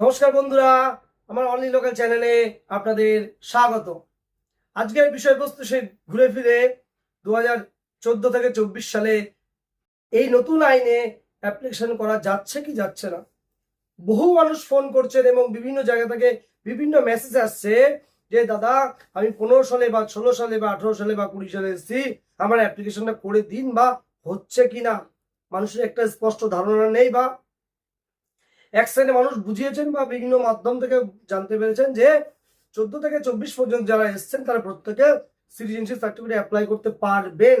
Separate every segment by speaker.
Speaker 1: নমস্কার বন্ধুরা, আমার অনলি লোকাল চ্যানেলে আপনাদের স্বাগত আজকের বিষয়বস্তু সে ঘুরে ফিরে দু হাজার চোদ্দ থেকে চব্বিশ সালে এই নতুন আইনে অ্যাপ্লিকেশন করা যাচ্ছে কি যাচ্ছে না? বহু মানুষ ফোন করছেন এবং বিভিন্ন জায়গা থেকে বিভিন্ন মেসেজ আসছে যে, দাদা, আমি পনেরো সালে বা ষোলো সালে বা আঠেরো সালে বা কুড়ি সালে এসেছি, আমার অ্যাপ্লিকেশনটা করে দিন বা হচ্ছে কি না? মানুষের একটা স্পষ্ট ধারণা নেই বা এক শ্রেণি মানুষ বুঝিয়েছেন বা বিভিন্ন মাধ্যম থেকে জানতে পেরেছেন যে চোদ্দ থেকে চব্বিশ পর্যন্ত যারা এসছেন, তারা প্রত্যেকে সিটিজেনশিপ সার্টিফিকেট অ্যাপ্লাই করতে পারবেন।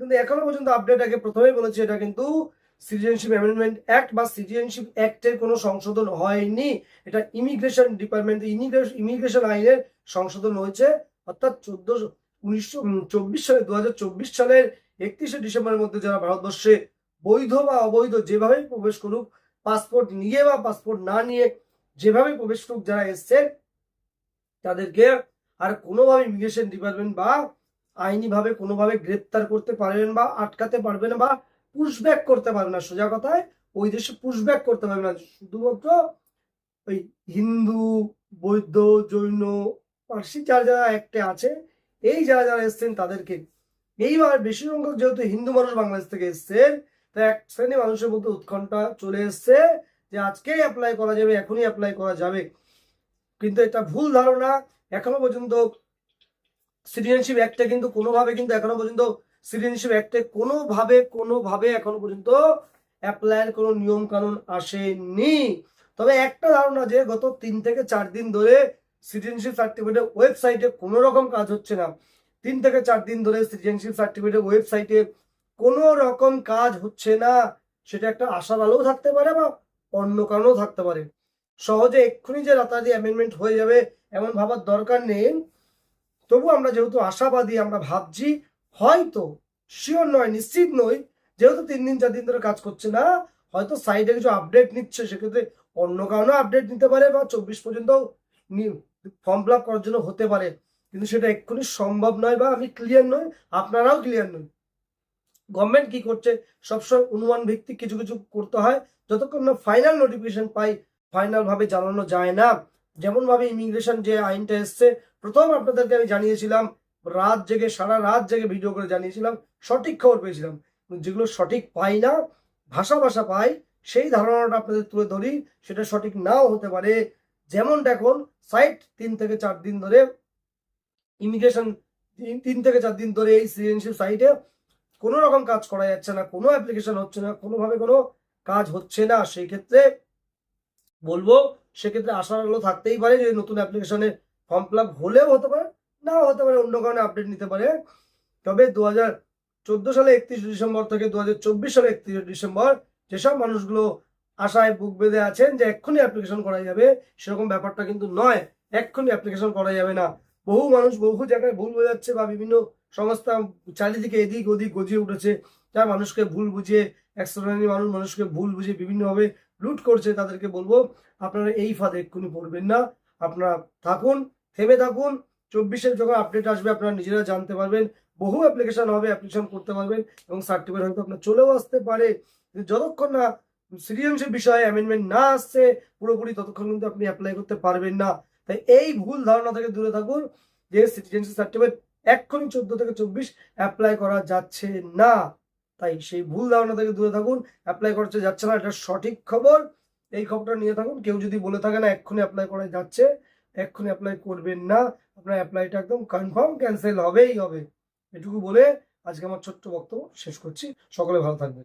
Speaker 1: কিন্তু এখনও পর্যন্ত আপডেট আগে প্রথমেই বলেছি, এটা কিন্তু সিটিজেনশিপ অ্যামেন্ডমেন্ট অ্যাক্ট বা সিটিজেনশিপ অ্যাক্টের কোনো সংশোধন হয়নি। এটা ইমিগ্রেশন ডিপার্টমেন্ট ইমিগ্রেশন ইমিগ্রেশন আইনের সংশোধন হয়েছে। অর্থাৎ চোদ্দ উনিশশো সালে দু সালের একত্রিশে ডিসেম্বরের মধ্যে যারা ভারতবর্ষে বৈধ বা অবৈধ যেভাবেই প্রবেশ করুক পাসপোর্ট নিয়ে বা পাসপোর্ট না নিয়ে যেভাবে প্রবেশ করুক যারা এসছেন তাদেরকে আর কোনোভাবে ইমিগ্রেশন ডিপার্টমেন্ট বা আইনিভাবে কোনোভাবে গ্রেপ্তার করতে পারবেন বা আটকাতে পারবেন বা পুশব্যাক করতে পারবে না। সোজা কথায়, ওই দেশে পুশব্যাক করতে পারবে না। শুধুমাত্র ওই হিন্দু, বৌদ্ধ, জৈন, পার্সি যারা যারা একটা আছে, এই যারা যারা এসছেন তাদেরকে। এইবার বেশি সংখ্যক যেহেতু হিন্দু মানুষ বাংলাদেশ থেকে এসছেন তো এক শ্রেণি মানুষের মধ্যে উৎকণ্ঠা চলে এসছে যে আজকেই অ্যাপ্লাই করা যাবে, এখনই অ্যাপ্লাই করা যাবে। কিন্তু এটা ভুল ধারণা। এখনও পর্যন্ত সিটিজেনশিপ অ্যাক্টে কিন্তু কোনোভাবে কিন্তু এখনও পর্যন্ত সিটিজেনশিপ অ্যাক্টে কোনোভাবে কোনোভাবে এখনও পর্যন্ত অ্যাপ্লাইয়ের কোনো নিয়ম কানুন আসেনি। তবে একটা ধারণা যে গত তিন থেকে চার দিন ধরে সিটিজেনশিপ সার্টিফিকেটের ওয়েবসাইটে কোনো রকম কাজ হচ্ছে না। তিন থেকে চার দিন ধরে সিটিজেনশিপ সার্টিফিকেটের ওয়েবসাইটে কোনো রকম কাজ হচ্ছে না, সেটা একটা আশার আলোও থাকতে পারে বা অন্য কারণেও থাকতে পারে। সহজে এক্ষুনি যে রাতারাতি অ্যামেন্ডমেন্ট হয়ে যাবে এমন ভাবার দরকার নেই। তবু আমরা যেহেতু আশাবাদী, আমরা ভাবছি, হয়তো শিওর নয়, নিশ্চিত নই, যেহেতু তিন দিন, চার দিন ধরে কাজ করছে না, হয়তো সাইডে কিছু আপডেট নিচ্ছে, সেক্ষেত্রে অন্য কারণেও আপডেট নিতে পারে বা চব্বিশ পর্যন্ত ফর্ম ফিল আপ করার জন্য হতে পারে। কিন্তু সেটা এক্ষুনি সম্ভব নয় বা আমি ক্লিয়ার নই, আপনারাও ক্লিয়ার নই। গভর্নমেন্ট কি করছে? সবসময় অনুমান ভিত্তিক কিছু কিছু করতে হয়। যতক্ষণ না ফাইনাল নোটিফিকেশন পাই ফাইনাল ভাবে জানানো যায় না। যেমন ভাবে ইমিগ্রেশন যে আইনটা এসছে, প্রথম আপনাদেরকে আমি জানিয়েছিলাম, রাত জেগে, সারা রাত জেগে ভিডিও করে জানিয়েছিলাম, সঠিক খবর পেয়েছিলাম। যেগুলো সঠিক পাই না, ভাষা ভাষা পাই, সেই ধারণাটা আপনাদের তুলে ধরি, সেটা সঠিক নাও হতে পারে। যেমন দেখুন সাইট তিন থেকে চার দিন ধরে ইমিগ্রেশন তিন থেকে চার দিন ধরে এই সিটিজেনশিপ সাইটে কোনো রকম কাজ করা যাচ্ছে না, কোনো অ্যাপ্লিকেশন হচ্ছে না, কোনোভাবে কোনো কাজ হচ্ছে না। সেই ক্ষেত্রে বলব, সেক্ষেত্রে আশার আলো থাকতেই পারে যে নতুন অ্যাপ্লিকেশনে ফর্ম ফিল হলেও হতে পারে, নাও হতে পারে, অন্য কারণে আপডেট নিতে পারে। তবে দু হাজার চোদ্দ সালে একত্রিশ ডিসেম্বর থেকে দু হাজার চব্বিশ সালে একত্রিশ ডিসেম্বর যেসব মানুষগুলো আশায় বুক বেঁধে আছেন যে এক্ষুনি অ্যাপ্লিকেশন করা যাবে, সেরকম ব্যাপারটা কিন্তু নয়, এক্ষুনি অ্যাপ্লিকেশন করা যাবে না। বহু মানুষ বহু জায়গায় ভুল বোঝাচ্ছে বা বিভিন্ন সংস্থা চারিদিকে এদিক ওদিক গজিয়ে উঠেছে, যা মানুষকে ভুল বুঝিয়ে এক শ্রেণির মানুষ মানুষকে ভুল বুঝিয়ে বিভিন্নভাবে লুট করছে, তাদেরকে বলব আপনারা এই ফাঁদে এক্ষুনি পড়বেন না। আপনারা থাকুন, থেমে থাকুন। চব্বিশের যখন আপডেট আসবে, আপনারা নিজেরা জানতে পারবেন। বহু অ্যাপ্লিকেশন হবে অ্যাপ্লিকেশন করতে পারবেন এবং সার্টিফিকেট হয়তো আপনার চলেও আসতে পারে। যতক্ষণ না সিটিজেনশিপ বিষয়ে অ্যামেন্ডমেন্ট না আসছে, পুরোপুরি ততক্ষণ কিন্তু আপনি অ্যাপ্লাই করতে পারবেন না। তাই এই ভুল ধারণা থেকে দূরে থাকুন যে সিটিজেনশিপ সার্টিফিকেট এক্ষুনি চোদ্দ থেকে চব্বিশ অ্যাপ্লাই করা যাচ্ছে না। তাই সেই ভুল ধারণা থেকে দূরে থাকুন অ্যাপ্লাই করতে যাচ্ছে না, এটা সঠিক খবর। এই খবরটা নিয়ে থাকুন, কেউ যদি বলে থাকে না এক্ষুনি অ্যাপ্লাই করা যাচ্ছে, এক্ষুনি অ্যাপ্লাই করবেন না, আপনার অ্যাপ্লাইটা একদম কনফার্ম ক্যান্সেল হবেই হবে। এটুকু বলে আজকে আমার ছোট্ট বক্তব্য শেষ করছি। সকলে ভালো থাকবেন।